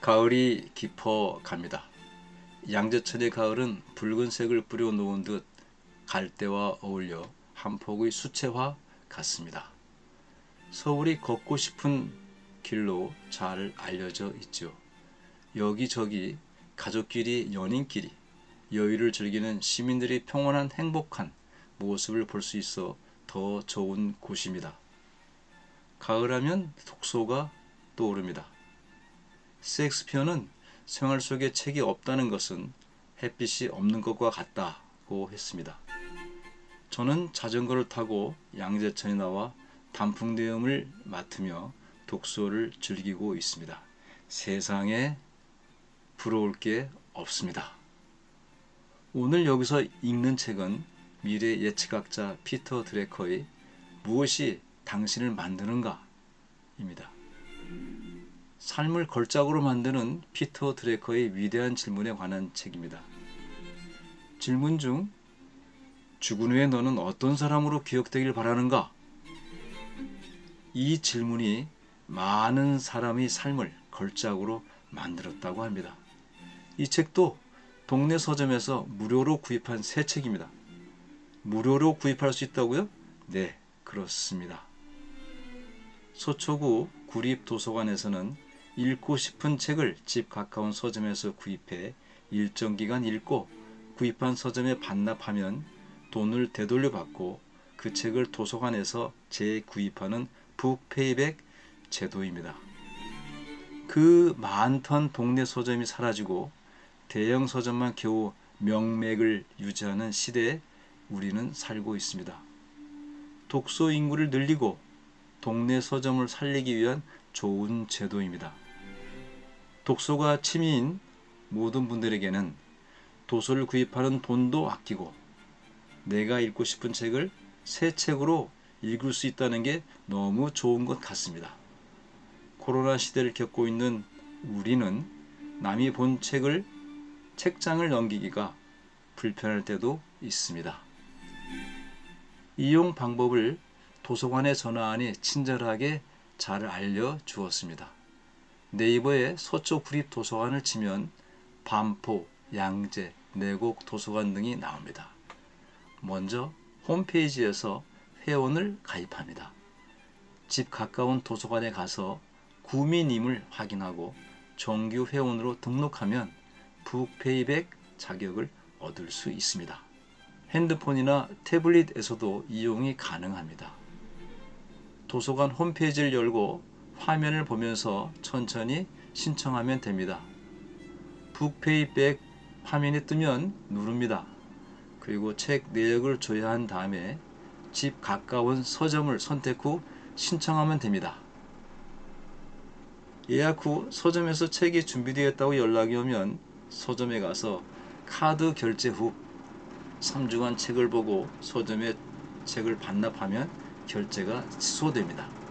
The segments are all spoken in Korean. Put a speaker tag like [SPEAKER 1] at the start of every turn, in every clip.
[SPEAKER 1] 가을이 깊어 갑니다. 양재천의 가을은 붉은색을 뿌려 놓은 듯 갈대와 어울려 한 폭의 수채화 같습니다. 서울이 걷고 싶은 길로 잘 알려져 있죠. 여기저기 가족끼리 연인끼리 여유를 즐기는 시민들이 평온한 행복한 모습을 볼 수 있어 더 좋은 곳입니다. 가을하면 독서가 떠오릅니다. 셰익스피어는 생활 속에 책이 없다는 것은 햇빛이 없는 것과 같다고 했습니다. 저는 자전거를 타고 양재천에 나와 단풍대음을 맡으며 독서를 즐기고 있습니다. 세상에 부러울 게 없습니다. 오늘 여기서 읽는 책은 미래 예측학자 피터 드래커의 무엇이 당신을 만드는가? 입니다. 삶을 걸작으로 만드는 피터 드래커의 위대한 질문에 관한 책입니다. 질문 중 죽은 후에 너는 어떤 사람으로 기억되길 바라는가? 이 질문이 많은 사람의 삶을 걸작으로 만들었다고 합니다. 이 책도 동네 서점에서 무료로 구입한 새 책입니다. 무료로 구입할 수 있다고요? 네, 그렇습니다. 서초구 구립도서관에서는 읽고 싶은 책을 집 가까운 서점에서 구입해 일정 기간 읽고 구입한 서점에 반납하면 돈을 되돌려 받고 그 책을 도서관에서 재구입하는 북페이백 제도입니다. 그 많던 동네 서점이 사라지고 대형 서점만 겨우 명맥을 유지하는 시대에 우리는 살고 있습니다. 독서 인구를 늘리고 동네 서점을 살리기 위한 좋은 제도입니다. 독서가 취미인 모든 분들에게는 도서를 구입하는 돈도 아끼고 내가 읽고 싶은 책을 새 책으로 읽을 수 있다는 게 너무 좋은 것 같습니다. 코로나 시대를 겪고 있는 우리는 남이 본 책을 책장을 넘기기가 불편할 때도 있습니다. 이용 방법을 도서관에 전화하니 친절하게 잘 알려 주었습니다. 네이버에 서초 구립 도서관을 치면 반포, 양재, 내곡 도서관 등이 나옵니다. 먼저 홈페이지에서 회원을 가입합니다. 집 가까운 도서관에 가서 구민임을 확인하고 정규 회원으로 등록하면 북페이백 자격을 얻을 수 있습니다. 핸드폰이나 태블릿에서도 이용이 가능합니다. 도서관 홈페이지를 열고 화면을 보면서 천천히 신청하면 됩니다. 북페이백 화면이 뜨면 누릅니다. 그리고 책 내역을 조회한 다음에 집 가까운 서점을 선택 후 신청하면 됩니다. 예약 후 서점에서 책이 준비되었다고 연락이 오면 서점에 가서 카드 결제 후 3주간 책을 보고 서점에 책을 반납하면 결제가 취소됩니다.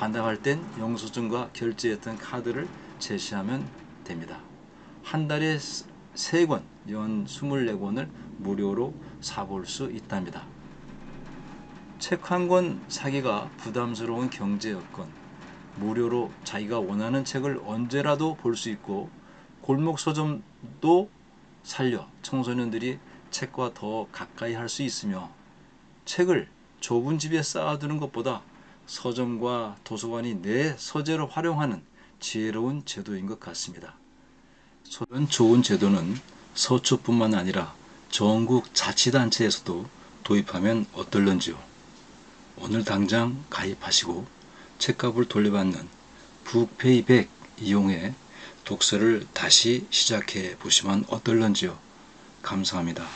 [SPEAKER 1] 반납할 땐 영수증과 결제했던 카드를 제시하면 됩니다. 한 달에 3권, 연 24권을 무료로 사볼 수 있답니다. 책 한 권 사기가 부담스러운 경제 여건, 무료로 자기가 원하는 책을 언제라도 볼 수 있고 골목 서점도 살려 청소년들이 책과 더 가까이 할 수 있으며 책을 좁은 집에 쌓아두는 것보다 서점과 도서관이 내 서재로 활용하는 지혜로운 제도인 것 같습니다. 이런 좋은 제도는 서초뿐만 아니라 전국 자치단체에서도 도입하면 어떨런지요. 오늘 당장 가입하시고 책값을 돌려받는 북페이 백 이용해 독서를 다시 시작해 보시면 어떨런지요. 감사합니다.